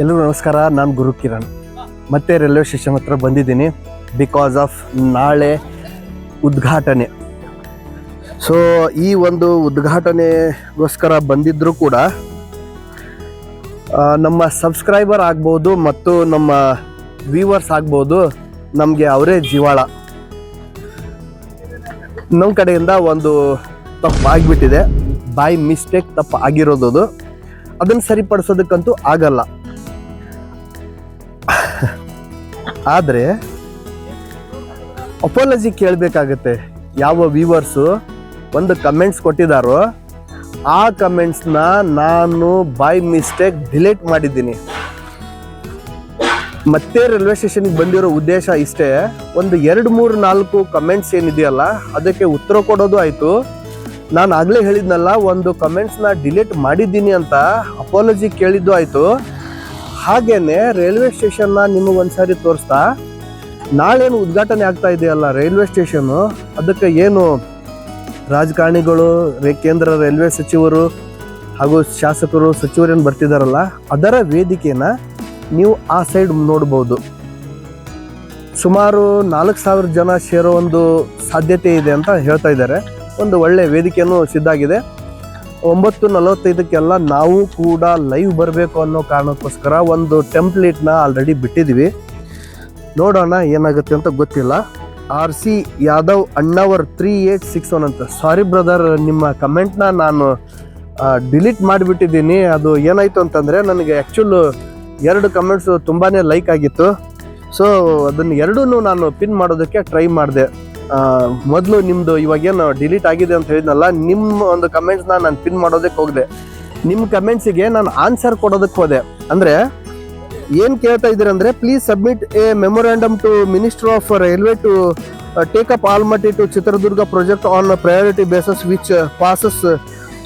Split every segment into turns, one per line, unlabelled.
ಎಲ್ರಿಗೂ ನಮಸ್ಕಾರ, ನಾನು ಗುರು ಕಿರಣ್. ಮತ್ತೆ ರೈಲ್ವೆ ಸ್ಟೇಷನ್ ಹತ್ರ ಬಂದಿದ್ದೀನಿ ಬಿಕಾಸ್ ಆಫ್ ನಾಳೆ ಉದ್ಘಾಟನೆ. ಸೊ ಈ ಒಂದು ಉದ್ಘಾಟನೆಗೋಸ್ಕರ ಬಂದಿದ್ದರೂ ಕೂಡ ನಮ್ಮ ಸಬ್ಸ್ಕ್ರೈಬರ್ ಆಗ್ಬೋದು ಮತ್ತು ನಮ್ಮ ವ್ಯೂವರ್ಸ್ ಆಗ್ಬೋದು ನಮಗೆ ಅವರೇ ಜೀವಾಳ. ನಮ್ಮ ಕಡೆಯಿಂದ ಒಂದು ತಪ್ಪು ಆಗಿಬಿಟ್ಟಿದೆ. ಬೈ ಮಿಸ್ಟೇಕ್ ತಪ್ಪು ಆಗಿರೋದು ಅದು. ಅದನ್ನು ಸರಿಪಡಿಸೋದಕ್ಕಂತೂ ಆಗಲ್ಲ. ಆದರೆ ಅಪಾಲಜಿ ಕೇಳಬೇಕಾಗತ್ತೆ. ಯಾವ ವ್ಯೂವರ್ಸು ಒಂದು ಕಮೆಂಟ್ಸ್ ಕೊಟ್ಟಿದ್ದಾರೋ ಆ ಕಮೆಂಟ್ಸ್ನ ನಾನು ಬೈ ಮಿಸ್ಟೇಕ್ ಡಿಲೀಟ್ ಮಾಡಿದ್ದೀನಿ. ಮತ್ತೆ ರೈಲ್ವೆ ಸ್ಟೇಷನ್ಗೆ ಬಂದಿರೋ ಉದ್ದೇಶ ಇಷ್ಟೇ. ಒಂದು ಎರಡು ಮೂರು ನಾಲ್ಕು ಕಮೆಂಟ್ಸ್ ಏನಿದೆಯಲ್ಲ, ಅದಕ್ಕೆ ಉತ್ತರ ಕೊಡೋದು ಆಯಿತು. ನಾನು ಆಗಲೇ ಹೇಳಿದ್ನಲ್ಲ, ಒಂದು ಕಮೆಂಟ್ಸ್ನ ಡಿಲೀಟ್ ಮಾಡಿದ್ದೀನಿ ಅಂತ ಅಪಾಲಜಿ ಕೇಳಿದ್ದು ಆಯಿತು. ಹಾಗೇನೆ ರೈಲ್ವೆ ಸ್ಟೇಷನ್ನ ನಿಮಗೆ ಒಂದ್ಸಾರಿ ತೋರಿಸ್ತಾ. ನಾಳೇನು ಉದ್ಘಾಟನೆ ಆಗ್ತಾ ಇದೆಯಲ್ಲ ರೈಲ್ವೆ ಸ್ಟೇಷನ್ನು ಅದಕ್ಕೆ ಏನು ರಾಜಕಾರಣಿಗಳು ಕೇಂದ್ರ ರೈಲ್ವೆ ಸಚಿವರು ಹಾಗೂ ಶಾಸಕರು, ಸಚಿವರೇನು ಬರ್ತಿದ್ದಾರಲ್ಲ ಅದರ ವೇದಿಕೆನ ನೀವು ಆ ಸೈಡ್ ನೋಡ್ಬೋದು. ಸುಮಾರು ನಾಲ್ಕು ಸಾವಿರ ಜನ ಸೇರೋ ಒಂದು ಸಾಧ್ಯತೆ ಇದೆ ಅಂತ ಹೇಳ್ತಾ ಇದ್ದಾರೆ. ಒಂದು ಒಳ್ಳೆ ವೇದಿಕೆಯನ್ನು ಸಿದ್ಧಾಗಿದೆ. ಒಂಬತ್ತು ನಲವತ್ತೈದಕ್ಕೆಲ್ಲ ನಾವು ಕೂಡ ಲೈವ್ ಬರಬೇಕು ಅನ್ನೋ ಕಾರಣಕ್ಕೋಸ್ಕರ ಒಂದು ಟೆಂಪ್ಲೇಟ್ನ ಆಲ್ರೆಡಿ ಬಿಟ್ಟಿದ್ದೀವಿ ನೋಡೋಣ ಏನಾಗುತ್ತೆ ಅಂತ ಗೊತ್ತಿಲ್ಲ. ಆರ್ ಸಿ ಯಾದವ್ ಅಣ್ಣವರ್ ತ್ರೀ ಏಟ್ ಸಿಕ್ಸ್ ಒನ್ ಅಂತ. ಸಾರಿ ಬ್ರದರ್ ನಿಮ್ಮ ಕಮೆಂಟ್ನ ನಾನು ಡಿಲೀಟ್ ಮಾಡಿಬಿಟ್ಟಿದ್ದೀನಿ. ಅದು ಏನಾಯಿತು ಅಂತಂದರೆ ನನಗೆ ಆ್ಯಕ್ಚುಲ್ ಎರಡು ಕಮೆಂಟ್ಸು ತುಂಬಾ ಲೈಕ್ ಆಗಿತ್ತು. ಸೊ ಅದನ್ನು ಎರಡೂ ನಾನು ಪಿನ್ ಮಾಡೋದಕ್ಕೆ ಟ್ರೈ ಮಾಡಿದೆ. ಮೊದಲು ನಿಮ್ಮದು ಇವಾಗೇನು ಡಿಲೀಟ್ ಆಗಿದೆ ಅಂತ ಹೇಳಿದ್ನಲ್ಲ ನಿಮ್ಮ ಒಂದು ಕಮೆಂಟ್ಸ್ನ ನಾನು ಪಿನ್ ಮಾಡೋದಕ್ಕೆ ಹೋಗಿದೆ. ನಿಮ್ಮ ಕಮೆಂಟ್ಸಿಗೆ ನಾನು ಆನ್ಸರ್ ಕೊಡೋದಕ್ಕೆ ಹೋದೆ. ಅಂದರೆ, ಏನು ಕೇಳ್ತಾ ಇದ್ದೀರಂದರೆ please submit a memorandum to minister of railway to take up Almatti to Chitradurga project on priority bases which passes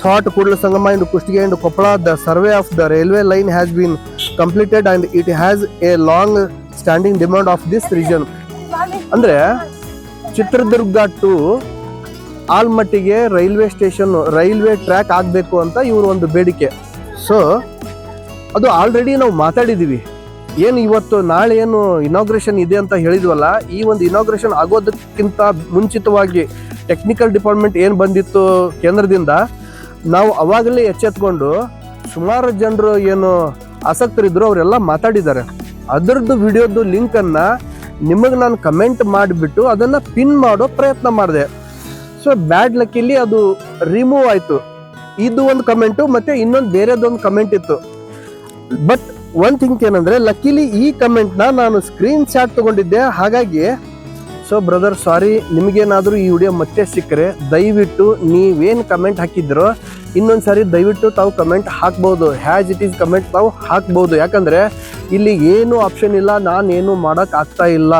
that Kudala Sangama and Kushtagi and Koppal the survey of the railway line has been completed and it has a long standing demand of this region ಅಂದರೆ Chitradurga to ಆಲ್ಮಟ್ಟಿಗೆ railway station, railway track ಆಗಬೇಕು ಅಂತ ಇವರು ಒಂದು ಬೇಡಿಕೆ. So ಅದು already ನಾವು ಮಾತಾಡಿದ್ದೀವಿ ಏನು ಇವತ್ತು ನಾಳೆ ಏನು ಇನಾಗ್ರೇಷನ್ ಇದೆ ಅಂತ ಹೇಳಿದ್ವಲ್ಲ, ಈ ಒಂದು ಇನಾಗ್ರೇಷನ್ ಆಗೋದಕ್ಕಿಂತ ಮುಂಚಿತವಾಗಿ ಟೆಕ್ನಿಕಲ್ ಡಿಪಾರ್ಟ್ಮೆಂಟ್ ಏನು ಬಂದಿತ್ತು ಕೇಂದ್ರದಿಂದ, ನಾವು ಅವಾಗಲೇ ಎಚ್ಚೆತ್ಕೊಂಡು ಸುಮಾರು ಜನರು ಏನು ಆಸಕ್ತರಿದ್ರು, ಅವರೆಲ್ಲ ಮಾತಾಡಿದ್ದಾರೆ. ಅದರದ್ದು ವಿಡಿಯೋದು ಲಿಂಕನ್ನು ನಿಮಗೆ ನಾನು ಕಮೆಂಟ್ ಮಾಡಿಬಿಟ್ಟು ಅದನ್ನು ಪಿನ್ ಮಾಡೋ ಪ್ರಯತ್ನ ಮಾಡಿದೆ. ಸೊ ಬ್ಯಾಡ್ ಲಕ್ಕಿಲಿ ಅದು ರಿಮೂವ್ ಆಯಿತು. ಇದು ಒಂದು ಕಮೆಂಟು ಮತ್ತು ಇನ್ನೊಂದು ಬೇರೆದೊಂದು ಕಮೆಂಟ್ ಇತ್ತು. ಬಟ್ ಒನ್ ಥಿಂಕ್ ಏನಂದರೆ ಲಕ್ಕಿಲಿ ಈ ಕಮೆಂಟ್ನ ನಾನು ಸ್ಕ್ರೀನ್ ಶಾಟ್ ತಗೊಂಡಿದ್ದೆ. ಹಾಗಾಗಿ ಸೊ ಬ್ರದರ್ ಸಾರಿ ನಿಮಗೇನಾದರೂ ಈ ವಿಡಿಯೋ ಮತ್ತೆ ಸಿಕ್ಕರೆ, ದಯವಿಟ್ಟು ನೀವೇನು ಕಮೆಂಟ್ ಹಾಕಿದ್ರೋ ಇನ್ನೊಂದು ಸಾರಿ ದಯವಿಟ್ಟು ತಾವು ಕಮೆಂಟ್ ಹಾಕ್ಬೋದು. ಹ್ಯಾಸ್ ಇಟ್ ಈಸ್ ಕಮೆಂಟ್ ತಾವು ಹಾಕ್ಬೋದು. ಯಾಕಂದರೆ ಇಲ್ಲಿ ಏನು ಆಪ್ಷನ್ ಇಲ್ಲ ನಾನು ಏನು ಮಾಡೋಕೆ ಆಗ್ತಾ ಇಲ್ಲ.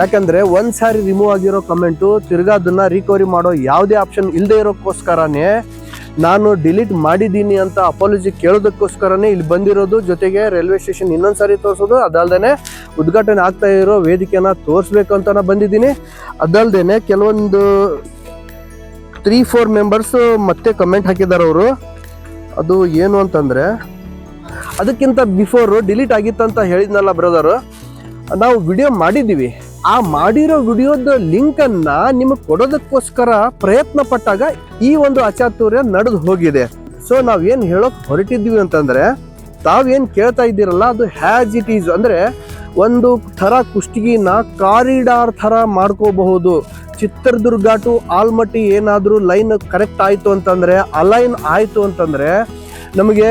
ಯಾಕಂದರೆ ಒಂದು ಸಾರಿ ರಿಮೂವ್ ಆಗಿರೋ ಕಮೆಂಟು ತಿರ್ಗಾ ಅದನ್ನು ರಿಕವರಿ ಮಾಡೋ ಯಾವುದೇ ಆಪ್ಷನ್ ಇಲ್ಲದೆ ಇರೋಕ್ಕೋಸ್ಕರನೇ ನಾನು ಡಿಲೀಟ್ ಮಾಡಿದ್ದೀನಿ ಅಂತ ಅಪಾಲಜಿ ಕೇಳೋದಕ್ಕೋಸ್ಕರನೇ ಇಲ್ಲಿ ಬಂದಿರೋದು. ಜೊತೆಗೆ ರೈಲ್ವೆ ಸ್ಟೇಷನ್ ಇನ್ನೊಂದು ಸಾರಿ ತೋರಿಸೋದು. ಅದಲ್ಲದೆ ಉದ್ಘಾಟನೆ ಆಗ್ತಾ ಇರೋ ವೇದಿಕೆನ ತೋರಿಸ್ಬೇಕು ಅಂತ ಬಂದಿದ್ದೀನಿ. ಅದಲ್ಲದೆ ಕೆಲವೊಂದು ತ್ರೀ ಫೋರ್ ಮೆಂಬರ್ಸ್ ಮತ್ತೆ ಕಮೆಂಟ್ ಹಾಕಿದ್ದಾರೆ ಅವರು. ಅದು ಏನು ಅಂತಂದರೆ, ಅದಕ್ಕಿಂತ ಬಿಫೋರು ಡಿಲೀಟ್ ಆಗಿತ್ತಂತ ಹೇಳಿದ್ನಲ್ಲ ಬ್ರದರ್ ನಾವು ವಿಡಿಯೋ ಮಾಡಿದ್ದೀವಿ. ಆ ಮಾಡಿರೋ ವಿಡಿಯೋದ ಲಿಂಕನ್ನು ನಿಮಗೆ ಕೊಡೋದಕ್ಕೋಸ್ಕರ ಪ್ರಯತ್ನ ಪಟ್ಟಾಗ ಈ ಒಂದು ಅಚಾತುರ್ಯ ನಡೆದು ಹೋಗಿದೆ. ಸೊ ನಾವೇನು ಹೇಳೋಕೆ ಹೊರಟಿದ್ವಿ ಅಂತಂದರೆ ತಾವೇನು ಕೇಳ್ತಾ ಇದ್ದೀರಲ್ಲ, ಅದು ಹ್ಯಾಸ್ ಇಟ್ ಈಸ್ ಅಂದರೆ, ಒಂದು ಥರ ಕುಷ್ಟಗಿನ ಕಾರಿಡಾರ್ ಥರ ಮಾಡ್ಕೋಬಹುದು. ಚಿತ್ರದುರ್ಗ ಟು ಆಲ್ಮಟ್ಟಿ ಏನಾದರೂ ಲೈನ್ ಕರೆಕ್ಟ್ ಆಯಿತು ಅಂತಂದರೆ ಅಲೈನ್ ಆಯಿತು ಅಂತಂದರೆ, ನಮಗೆ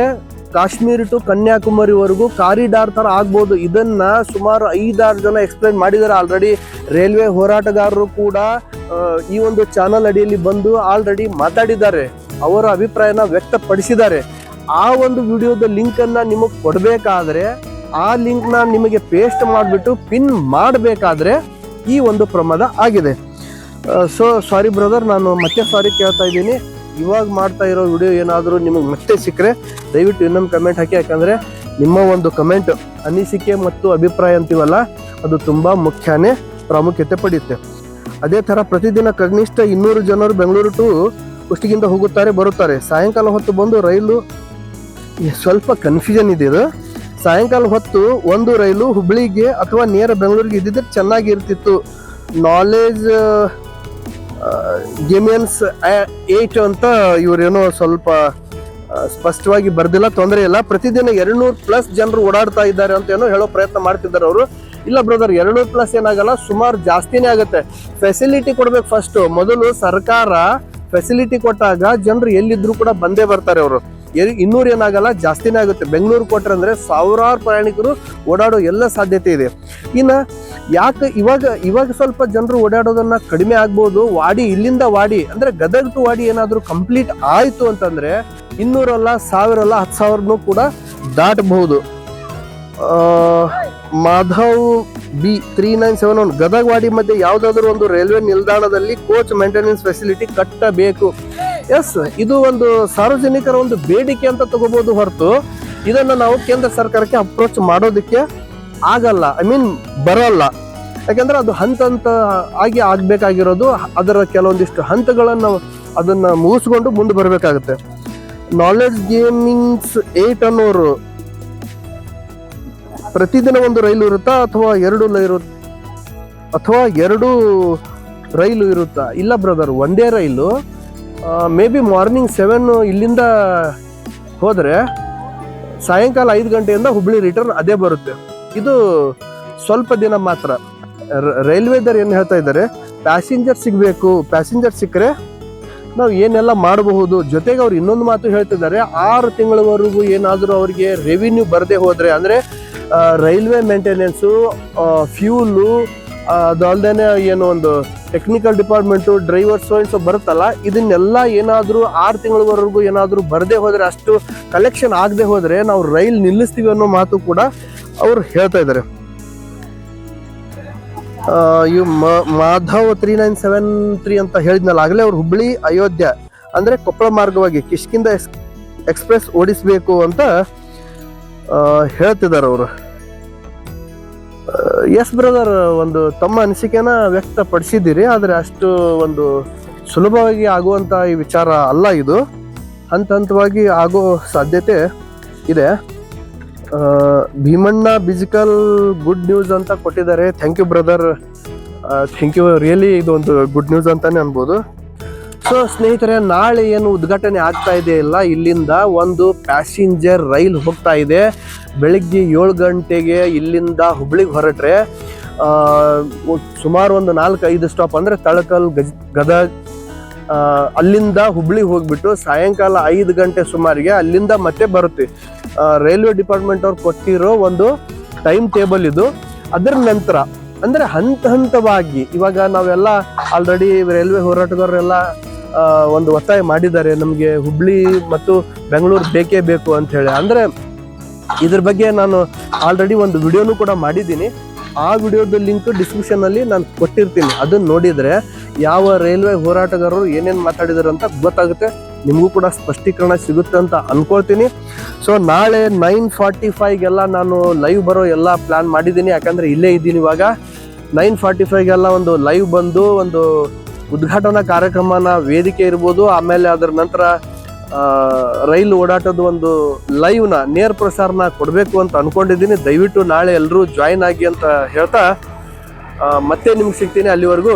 ಕಾಶ್ಮೀರ್ ಟು ಕನ್ಯಾಕುಮಾರಿವರೆಗೂ ಕಾರಿಡಾರ್ ಥರ ಆಗ್ಬೋದು. ಇದನ್ನು ಸುಮಾರು ಐದಾರು ಜನ ಎಕ್ಸ್ಪ್ಲೈನ್ ಮಾಡಿದ್ದಾರೆ ಆಲ್ರೆಡಿ ರೈಲ್ವೆ ಹೋರಾಟಗಾರರು ಕೂಡ ಈ ಒಂದು ಚಾನಲ್ ಅಡಿಯಲ್ಲಿ ಬಂದು ಆಲ್ರೆಡಿ ಮಾತಾಡಿದ್ದಾರೆ. ಅವರ ಅಭಿಪ್ರಾಯನ ವ್ಯಕ್ತಪಡಿಸಿದ್ದಾರೆ. ಆ ಒಂದು ವಿಡಿಯೋದ ಲಿಂಕನ್ನು ನಿಮಗೆ ಕೊಡಬೇಕಾದ್ರೆ, ಆ ಲಿಂಕ್ನ ನಿಮಗೆ ಪೇಸ್ಟ್ ಮಾಡಿಬಿಟ್ಟು ಪಿನ್ ಮಾಡಬೇಕಾದ್ರೆ ಈ ಒಂದು ಪ್ರಮಾದ ಆಗಿದೆ. ಸೊ ಸಾರಿ ಬ್ರದರ್ ನಾನು ಮತ್ತೆ ಸಾರಿ ಕೇಳ್ತಾ ಇದ್ದೀನಿ. ಇವಾಗ ಮಾಡ್ತಾ ಇರೋ ವಿಡಿಯೋ ಏನಾದರೂ ನಿಮಗೆ ಮತ್ತೆ ಸಿಕ್ಕರೆ, ದಯವಿಟ್ಟು ಇನ್ನೊಂದು ಕಮೆಂಟ್ ಹಾಕಿ, ಯಾಕಂದರೆ ನಿಮ್ಮ ಒಂದು ಕಮೆಂಟ್ ಅನಿಸಿಕೆ ಮತ್ತು ಅಭಿಪ್ರಾಯ ಅಂತೀವಲ್ಲ, ಅದು ತುಂಬ ಮುಖ್ಯನೇ, ಪ್ರಾಮುಖ್ಯತೆ ಪಡೆಯುತ್ತೆ. ಅದೇ ಥರ ಪ್ರತಿದಿನ ಕನಿಷ್ಠ ಇನ್ನೂರು ಜನರು ಬೆಂಗಳೂರು ಟು ಕುಷ್ಟಿಗಿಂದ ಹೋಗುತ್ತಾರೆ, ಬರುತ್ತಾರೆ. ಸಾಯಂಕಾಲ ಹೊತ್ತು ಬಂದು ರೈಲು ಸ್ವಲ್ಪ ಕನ್ಫ್ಯೂಷನ್ ಇದೆ ಇದು. ಸಾಯಂಕಾಲ ಹೊತ್ತು ಒಂದು ರೈಲು ಹುಬ್ಳಿಗೆ ಅಥವಾ ನೇರ ಬೆಂಗಳೂರಿಗೆ ಇದ್ದಿದ್ರೆ ಚೆನ್ನಾಗಿ ಇರ್ತಿತ್ತು ನಾಲೆಜ್ ಗೇಮಿಯನ್ಸ್ ಏಟ್ ಅಂತ ಇವರೇನೋ ಸ್ವಲ್ಪ ಸ್ಪಷ್ಟವಾಗಿ ಬರ್ದಿಲ್ಲ, ತೊಂದರೆ ಇಲ್ಲ. ಪ್ರತಿದಿನ ಎರಡ್ನೂರು ಪ್ಲಸ್ ಜನರು ಓಡಾಡ್ತಾ ಇದ್ದಾರೆ ಅಂತ ಏನೋ ಹೇಳೋ ಪ್ರಯತ್ನ ಮಾಡ್ತಿದ್ದಾರೆ ಅವರು. ಇಲ್ಲ ಬ್ರದರ್ ಎರಡ್ನೂರು ಪ್ಲಸ್ ಏನಾಗಲ್ಲ, ಸುಮಾರು ಜಾಸ್ತಿನೇ ಆಗುತ್ತೆ. ಫೆಸಿಲಿಟಿ ಕೊಡ್ಬೇಕು ಫಸ್ಟ್ ಮೊದಲು ಸರ್ಕಾರ ಫೆಸಿಲಿಟಿ ಕೊಟ್ಟಾಗ ಜನರು ಎಲ್ಲಿದ್ರು ಕೂಡ ಬಂದೇ ಬರ್ತಾರೆ ಅವರು. ಇನ್ನೂರು ಏನಾಗಲ್ಲ, ಜಾಸ್ತಿನೇ ಆಗುತ್ತೆ. ಬೆಂಗಳೂರು ಕೊಟ್ರೆ ಅಂದರೆ ಸಾವಿರಾರು ಪ್ರಯಾಣಿಕರು ಓಡಾಡೋ ಎಲ್ಲ ಸಾಧ್ಯತೆ ಇದೆ. ಇನ್ನು ಯಾಕೆ ಇವಾಗ ಇವಾಗ ಸ್ವಲ್ಪ ಜನರು ಓಡಾಡೋದನ್ನ ಕಡಿಮೆ ಆಗ್ಬೋದು, ವಾಡಿ ಇಲ್ಲಿಂದ ವಾಡಿ, ಅಂದರೆ ಗದಗ್ ಟು ವಾಡಿ ಏನಾದರೂ ಕಂಪ್ಲೀಟ್ ಆಯಿತು ಅಂತಂದರೆ ಇನ್ನೂರಲ್ಲ, ಸಾವಿರಲ್ಲ, ಹತ್ತು ಸಾವಿರನೂ ಕೂಡ ದಾಟಬಹುದು. Madhav B three nine seven one Gadagwadi ಮಧ್ಯೆ ಯಾವುದಾದ್ರೂ ಒಂದು ರೈಲ್ವೆ ನಿಲ್ದಾಣದಲ್ಲಿ ಕೋಚ್ ಮೇಂಟೆನೆನ್ಸ್ ಫೆಸಿಲಿಟಿ ಕಟ್ಟಬೇಕು. ಎಸ್ ಇದು ಒಂದು ಸಾರ್ವಜನಿಕರ ಒಂದು ಬೇಡಿಕೆ ಅಂತ ತಗೋಬಹುದು ಹೊರತು ಇದನ್ನ ನಾವು ಕೇಂದ್ರ ಸರ್ಕಾರಕ್ಕೆ ಅಪ್ರೋಚ್ ಮಾಡೋದಕ್ಕೆ ಆಗಲ್ಲ. ಐ ಮೀನ್ ಬರಲ್ಲ. ಯಾಕಂದ್ರೆ ಅದು ಹಂತ ಹಂತ ಆಗಿ ಆಗ್ಬೇಕಾಗಿರೋದು, ಅದರ ಕೆಲವೊಂದಿಷ್ಟು ಹಂತಗಳನ್ನು ಅದನ್ನ ಮುಗಿಸ್ಕೊಂಡು ಮುಂದೆ ಬರಬೇಕಾಗುತ್ತೆ. ನಾಲೆಡ್ಜ್ ಗೇಮಿಂಗ್ಸ್ ಏಟ್ ಅನ್ನೋರು ಪ್ರತಿದಿನ ಒಂದು ರೈಲು ಇರುತ್ತಾ, ಅಥವಾ ಎರಡು ಲೈರು ಅಥವಾ ಎರಡು ರೈಲು ಇರುತ್ತಾ? ಇಲ್ಲ ಬ್ರದರ್ ಒಂದೇ ರೈಲು. ಮೇ ಬಿ ಮಾರ್ನಿಂಗ್ ಸೆವೆನ್ ಇಲ್ಲಿಂದ ಹೋದರೆ ಸಾಯಂಕಾಲ ಐದು ಗಂಟೆಯಿಂದ ಹುಬ್ಬಳ್ಳಿ ರಿಟರ್ನ್ ಅದೇ ಬರುತ್ತೆ. ಇದು ಸ್ವಲ್ಪ ದಿನ ಮಾತ್ರ. ರೈಲ್ವೆದವ್ರು ಏನು ಹೇಳ್ತಾ ಇದ್ದಾರೆ ಪ್ಯಾಸೆಂಜರ್ ಸಿಗಬೇಕು ಪ್ಯಾಸೆಂಜರ್ ಸಿಕ್ಕರೆ ನಾವು ಏನೆಲ್ಲ ಮಾಡಬಹುದು, ಜೊತೆಗೆ ಅವ್ರು ಇನ್ನೊಂದು ಮಾತು ಹೇಳ್ತಿದ್ದಾರೆ, ಆರು ತಿಂಗಳವರೆಗೂ ಏನಾದರೂ ಅವರಿಗೆ ರೆವಿನ್ಯೂ ಬರದೇ ಹೋದರೆ, ಅಂದರೆ ರೈಲ್ವೆ ಮೇಂಟೆನೆನ್ಸು ಫ್ಯೂಲು ಅದು ಅಲ್ದೇನೆ ಏನು ಒಂದು ಟೆಕ್ನಿಕಲ್ ಡಿಪಾರ್ಟ್ಮೆಂಟು ಡ್ರೈವರ್ಸ್ ಸೊ ಬರುತ್ತಲ್ಲ, ಇದನ್ನೆಲ್ಲ ಏನಾದರೂ ಆರು ತಿಂಗಳವರೆಗೂ ಏನಾದರೂ ಬರದೆ ಹೋದರೆ, ಅಷ್ಟು ಕಲೆಕ್ಷನ್ ಆಗದೆ ಹೋದರೆ ನಾವು ರೈಲ್ ನಿಲ್ಲಿಸ್ತೀವಿ ಅನ್ನೋ ಮಾತು ಕೂಡ ಅವರು ಹೇಳ್ತಾ ಇದ್ದಾರೆ. ಇವು Madhav three nine seven three ಅಂತ ಹೇಳಿದ್ನಲ್ಲ, ಆಗಲೇ ಅವ್ರು ಹುಬ್ಳಿ, ಅಯೋಧ್ಯೆ, ಅಂದರೆ ಕೊಪ್ಪಳ ಮಾರ್ಗವಾಗಿ ಕಿಷ್ಕಿಂದ ಎಕ್ಸ್, ಎಕ್ಸ್ಪ್ರೆಸ್ ಓಡಿಸಬೇಕು ಅಂತ ಹೇಳ್ತಿದ್ದಾರೆ ಅವರು. ಎಸ್ ಬ್ರದರ್ ಒಂದು ತಮ್ಮ ಅನಿಸಿಕೆನ ವ್ಯಕ್ತಪಡಿಸಿದ್ದೀರಿ, ಆದರೆ ಅಷ್ಟು ಒಂದು ಸುಲಭವಾಗಿ ಆಗುವಂಥ ಈ ವಿಚಾರ ಅಲ್ಲ ಇದು. ಹಂತ ಹಂತವಾಗಿ ಆಗೋ ಸಾಧ್ಯತೆ ಇದೆ. ಭೀಮಣ್ಣ ಬಿಜಿಕಲ್ ಗುಡ್ ನ್ಯೂಸ್ ಅಂತ ಕೊಟ್ಟಿದ್ದಾರೆ. Thank you brother thank you really ಇದು ಒಂದು ಗುಡ್ ನ್ಯೂಸ್ ಅಂತಲೇ ಅನ್ಬೋದು. ಸೊ ಸ್ನೇಹಿತರೆ, ನಾಳೆ ಏನು ಉದ್ಘಾಟನೆ ಆಗ್ತಾ ಇದೆ ಇಲ್ಲ, ಇಲ್ಲಿಂದ ಒಂದು ಪ್ಯಾಸೆಂಜರ್ ರೈಲ್ ಹೋಗ್ತಾ ಇದೆ. ಬೆಳಿಗ್ಗೆ ಏಳು ಗಂಟೆಗೆ ಇಲ್ಲಿಂದ ಹುಬ್ಳಿಗೆ ಹೊರಟ್ರೆ ಸುಮಾರು ಒಂದು ನಾಲ್ಕು, ಐದು ಸ್ಟಾಪ್ ಅಂದರೆ ತಳಕಲ್, ಗಜ್, ಗದಗ್ ಅಲ್ಲಿಂದ ಹುಬ್ಳಿಗೆ ಹೋಗ್ಬಿಟ್ಟು ಸಾಯಂಕಾಲ ಐದು ಗಂಟೆ ಸುಮಾರಿಗೆ ಅಲ್ಲಿಂದ ಮತ್ತೆ ಬರುತ್ತೆ. ರೈಲ್ವೆ ಡಿಪಾರ್ಟ್ಮೆಂಟ್ ಅವ್ರು ಕೊಟ್ಟಿರೋ ಒಂದು ಟೈಮ್ ಟೇಬಲ್ ಇದು. ಅದರ ನಂತರ, ಅಂದರೆ ಹಂತ ಹಂತವಾಗಿ, ಇವಾಗ ನಾವೆಲ್ಲ ಆಲ್ರೆಡಿ ರೈಲ್ವೆ ಹೋರಾಟಗಾರರೆಲ್ಲ ಒಂದು ಒತ್ತಾಯ ಮಾಡಿದ್ದಾರೆ. ನಮಗೆ ಹುಬ್ಳಿ ಮತ್ತು ಬೆಂಗಳೂರು ಬೇಕೇ ಬೇಕು ಅಂತ ಹೇಳಿ. ಅಂದ್ರೆ ಇದ್ರ ಬಗ್ಗೆ ನಾನು ಆಲ್ರೆಡಿ ಒಂದು ವಿಡಿಯೋನು ಕೂಡ ಮಾಡಿದ್ದೀನಿ. ಆ ವಿಡಿಯೋದ ಲಿಂಕ್ ಡಿಸ್ಕ್ರಿಪ್ಷನ್ ಅಲ್ಲಿ ನಾನು ಕೊಟ್ಟಿರ್ತೀನಿ. ಅದನ್ನ ನೋಡಿದರೆ ಯಾವ ರೈಲ್ವೆ ಹೋರಾಟಗಾರರು ಏನೇನು ಮಾತಾಡಿದಾರೆ ಅಂತ ಗೊತ್ತಾಗುತ್ತೆ. ನಿಮಗೂ ಕೂಡ ಸ್ಪಷ್ಟೀಕರಣ ಸಿಗುತ್ತೆ ಅಂತ ಅನ್ಕೊಳ್ತೀನಿ. ಸೊ ನಾಳೆ ನೈನ್ ಫಾರ್ಟಿ ಫೈವ್ಗೆಲ್ಲ ನಾನು ಲೈವ್ ಬರೋ ಎಲ್ಲ ಪ್ಲ್ಯಾನ್ ಮಾಡಿದ್ದೀನಿ. ಯಾಕಂದರೆ ಇಲ್ಲೇ ಇದ್ದೀನಿ ಇವಾಗ. ನೈನ್ ಫಾರ್ಟಿ ಫೈವ್ಗೆಲ್ಲ ಒಂದು ಲೈವ್ ಬಂದು ಒಂದು ಉದ್ಘಾಟನಾ ಕಾರ್ಯಕ್ರಮನ ವೇದಿಕೆ ಇರ್ಬೋದು, ಆಮೇಲೆ ಅದರ ನಂತರ ರೈಲು ಓಡಾಟದ ಒಂದು ಲೈವ್ನ ನೇರ ಪ್ರಸಾರನ ಕೊಡಬೇಕು ಅಂತ ಅಂದ್ಕೊಂಡಿದ್ದೀನಿ ದಯವಿಟ್ಟು ನಾಳೆ ಎಲ್ಲರೂ ಜಾಯಿನ್ ಆಗಿ ಅಂತ ಹೇಳ್ತಾ ಮತ್ತೆ ನಿಮ್ಗೆ ಸಿಗ್ತೀನಿ ಅಲ್ಲಿವರೆಗೂ.